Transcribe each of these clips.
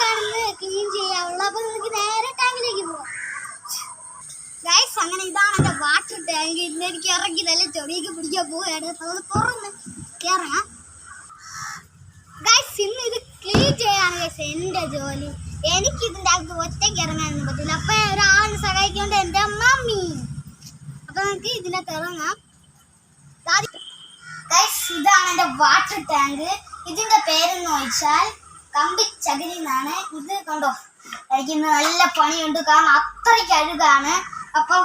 മാത്രമാണ് ക്ലീൻ ചെയ്യാവുള്ളൂ നമുക്ക് നേരെ ടാങ്കിലേക്ക് പോവാം. ഗൈസ് അങ്ങനെ ഇതാണ് എന്റെ വാട്ടർ ടാങ്ക് ഇന്ന് എനിക്ക് ഇറങ്ങി നല്ല ചെടിയൊക്കെ പിടിക്കാൻ പോവുകയാണ്. നമ്മൾ തുറന്ന് ഇറങ്ങാം ഗൈസ് ഇന്ന് ഇത് ക്ലീൻ ചെയ്യാണ് ഗൈസ് എന്റെ ജോലി. എനിക്ക് ഇതിന്റെ അകത്ത് ഒറ്റയ്ക്ക് ഇറങ്ങാനൊന്നും പറ്റില്ല. അപ്പം ഒരാളിനെ സഹായിക്കൊണ്ട് എന്റെ മമ്മി. അപ്പം നമുക്ക് ഇതിനകത്ത് ഇറങ്ങാം. ഗൈസ് ഇതാണ് എന്റെ വാട്ടർ ടാങ്ക് ഇതിന്റെ പേരെന്ന് വെച്ചാൽ കമ്പി ചകിരി എന്നാണ് ഇത് കണ്ടോ? എനിക്ക് ഇന്ന് നല്ല പണിയുണ്ട്. കാരണം അത്രയ്ക്ക് അഴുകാണ്. അപ്പം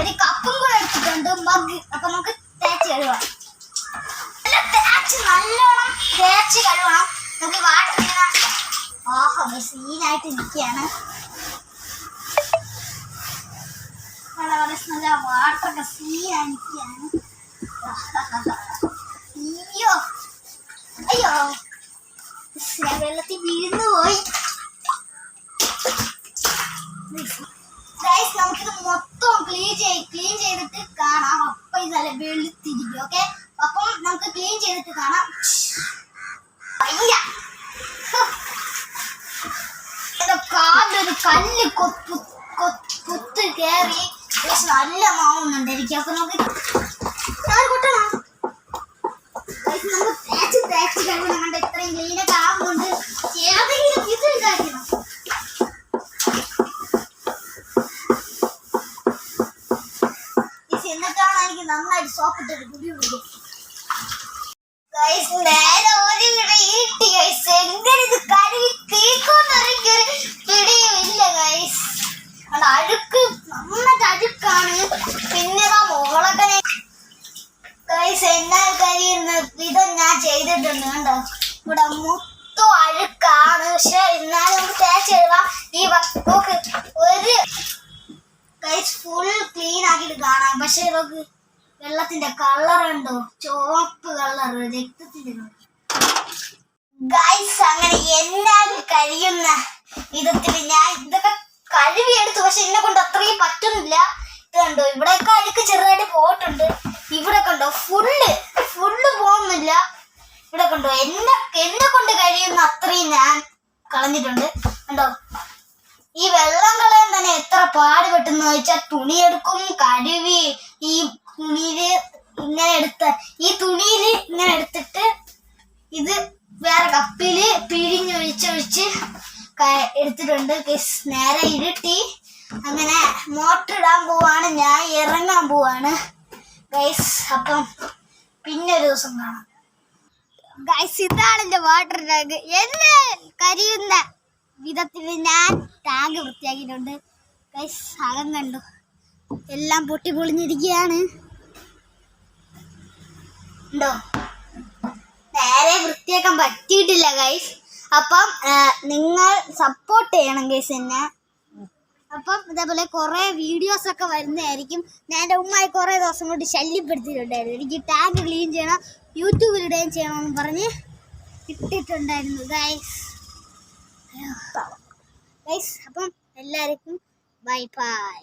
ഒരു കപ്പും കൂടെ എടുത്തിട്ടുണ്ട്. മഗ് അപ്പൊ നമുക്ക് തേച്ച് കഴുകാം. നല്ല തേച്ച് നല്ലോണം തേച്ച് കഴുകണം. നമുക്ക് വാട്ടർ ആഹാ സീനായിട്ട് നിൽക്കുകയാണ് നല്ല നല്ല വാട്ടറൊക്കെ സീനായി നിൽക്കുകയാണ് വെളുത്തിരിക്കും ഓക്കെ അപ്പം നമുക്ക് ക്ലീൻ ചെയ്തിട്ട് കാണാം. കാലൊരു കല്ല് കൊത്ത് കൊത്ത് കേറി. നല്ല മാവുന്നുണ്ട് എനിക്ക്. അപ്പൊ നമുക്ക് കൊട്ടണം? നമുക്ക് തേച്ച് തേച്ച് കഴിയണം കണ്ട? ഇത്രയും ക്ലീനൊക്കെ ആകുന്നുണ്ട് ഏതെങ്കിലും നന്നായിട്ട് സോപ്പിട്ടത് കുടി കുടി. ഗൈസ് നേരെ പിടി ഈട്ടി ഗൈസ് എങ്ങനെ ഇത് കഴുകി തീക്കൊന്നൊരു പിടിയുമില്ല ഗൈസ് അത് അഴുക്ക് നന്നായിട്ട് അഴുക്കാണ്. പിന്നെ ദാ മുകളൊക്കെ ഗൈസ് എന്നാ കരിയുന്ന വിധം ഞാൻ ചെയ്തിട്ടുണ്ട് കണ്ടോ? ഇവിടെ മൊത്തം അഴുക്കാണ്. പക്ഷെ എന്നാലും നമുക്ക് തേച്ച് എഴുതാം ഈ വ- നോക്ക് ഒരു ഗൈസ് ഫുൾ ക്ലീൻ ആക്കിയിട്ട് കാണാം. പക്ഷെ നോക്ക് വെള്ളത്തിന്റെ കളർ ഉണ്ടോ ചുവപ്പ് കളർ രക്തത്തിന്റെ കളർ ഗൈസ് അങ്ങനെ എന്നാലും കഴിയുന്ന വിധത്തിൽ ഞാൻ ഇതൊക്കെ കഴുകിയെടുത്തു. പക്ഷെ എന്നെ കൊണ്ട് അത്രയും പറ്റുന്നില്ല. ഇത് കണ്ടോ? ഇവിടെയൊക്കെ അഴുക്ക് ചെറുതായിട്ട് പോയിട്ടുണ്ട്. ഇവിടെ കണ്ടോ? ഫുള്ള് ഫുള്ള് പോകുന്നില്ല. ഇവിടെ കണ്ടോ? എന്നെ എന്നെ കൊണ്ട് കഴിയുന്ന അത്രയും ഞാൻ കളഞ്ഞിട്ടുണ്ട്. കണ്ടോ? ഈ വെള്ളം കളയാൻ തന്നെ എത്ര പാടുപെട്ടെന്ന് വെച്ചാൽ തുണിയെടുക്കും കഴുകി ഈ തുണിയിൽ ഇങ്ങനെ എടുത്ത് ഈ തുണിയിൽ ഇങ്ങനെ എടുത്തിട്ട് ഇത് വേറെ കപ്പിൽ പിഴിഞ്ഞൊഴിച്ചൊഴിച്ച് എടുത്തിട്ടുണ്ട്. നേരെ ഇരുട്ടി. അങ്ങനെ മോട്ടർ ഇടാൻ പോവാണ്. ഞാൻ ഇറങ്ങാൻ പോവാണ്. ഗൈസ് അപ്പം പിന്നെ ഒരു ദിവസം കാണാം. ഗൈസ് ഇതാണ് എന്റെ വാട്ടർ ടാങ്ക് എന്നെ കരിയുന്ന വിധത്തിൽ ഞാൻ ടാങ്ക് വൃത്തിയാക്കിയിട്ടുണ്ട്. ഗൈസ് അകം കണ്ടു. എല്ലാം പൊട്ടി പൊളിഞ്ഞിരിക്കുകയാണ് ഉണ്ടോ നേരെ വൃത്തിയാക്കാൻ പറ്റിയിട്ടില്ല ഗൈസ് അപ്പം നിങ്ങൾ സപ്പോർട്ട് ചെയ്യണം ഗൈസ് എന്നെ. അപ്പം ഇതേപോലെ കുറേ വീഡിയോസ് ഒക്കെ വരുന്നതായിരിക്കും. ഞാൻ എന്റെ ഉമ്മായി കുറേ ദിവസം കൊണ്ട് ശല്യപ്പെടുത്തിയിട്ടുണ്ടായിരുന്നു. എനിക്ക് ടാഗ് ക്ലീൻ ചെയ്യണം യൂട്യൂബിൽ യൂട്യൂബിലിടുകയും ചെയ്യണമെന്ന് പറഞ്ഞ് ഇട്ടിട്ടുണ്ടായിരുന്നു ഗൈസ് ഗൈസ് അപ്പം എല്ലാവർക്കും ബൈ ബൈ